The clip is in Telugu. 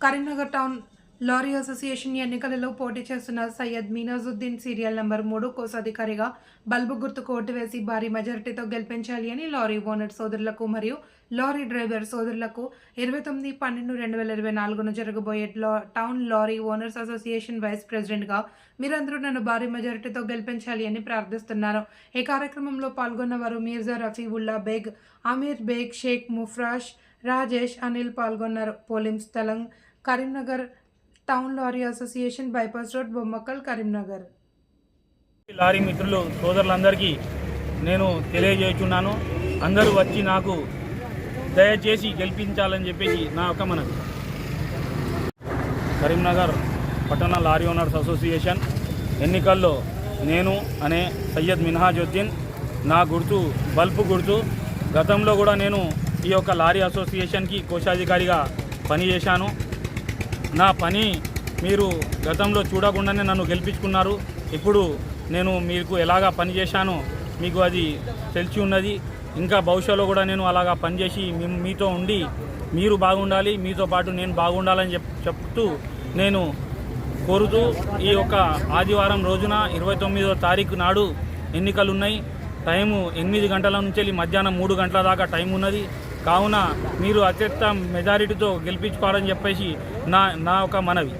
కరీంనగర్ టౌన్ లారీ అసోసియేషన్ ఎన్నికలలో పోటీ చేస్తున్న సయ్యద్ మీనాజుద్దీన్ సీరియల్ నెంబర్ మూడు కోశాధికారిగా బల్బు గుర్తుకు ఓటు వేసి భారీ మెజారిటీతో గెలిపించాలి అని లారీ ఓనర్ సోదరులకు మరియు లారీ డ్రైవర్ సోదరులకు ఇరవై తొమ్మిది పన్నెండు రెండు వేల ఇరవై నాలుగున జరగబోయే లా town lorry owners association vice ప్రెసిడెంట్గా మీరందరూ నన్ను భారీ మెజారిటీతో గెలిపించాలి అని ప్రార్థిస్తున్నాను ఈ కార్యక్రమంలో పాల్గొన్న వారు మీర్జా రఫీవుల్లా బేగ్ అమీర్ బేగ్ షేక్ ముఫ్రాష్ రాజేష్ అనిల్ పాల్గొన్నారు. పోలింగ్ స్థలం Karimnagar town lorry association bypass road Bommakal Karimnagar. Lorry మిత్రులు సోదరులందరికీ నేను తెలియజేస్తున్నాను. అందరూ వచ్చి నాకు దయచేసి గెలిపించాలని చెప్పేసి నా యొక్క మనవి. కరీంనగర్ పట్టణ లారీ ఓనర్స్ అసోసియేషన్ ఎన్నికల్లో నేను అనే సయ్యద్ మినహాజుద్దీన్ నా గుర్తు బల్పు గుర్తు గతంలో కూడా నేను ఈ యొక్క లారీ అసోసియేషన్కి కోశాధికారిగా పనిచేశాను. నా పని మీరు గతంలో చూడకుండానే నన్ను గెలిపించుకున్నారు. ఇప్పుడు నేను మీకు ఎలాగా పనిచేశానో మీకు అది తెలిసి ఉన్నది. ఇంకా భవిష్యత్తులో కూడా నేను అలాగా పనిచేసి మీ- మీతో ఉండి మీరు బాగుండాలి మీతో పాటు నేను బాగుండాలని చెప్ చెప్తూ నేను కోరుతూ ఈ యొక్క ఆదివారం రోజున ఇరవై తొమ్మిదో తారీఖు నాడు ఎన్నికలు ఉన్నాయి. టైము ఎనిమిది గంటల నుంచి మధ్యాహ్నం మూడు గంటల దాకా టైం ఉన్నది. కావున మీరు అత్యంత మెజారిటీతో గెలిపించుకోవాలని చెప్పేసి నా నా ఒక మనవి.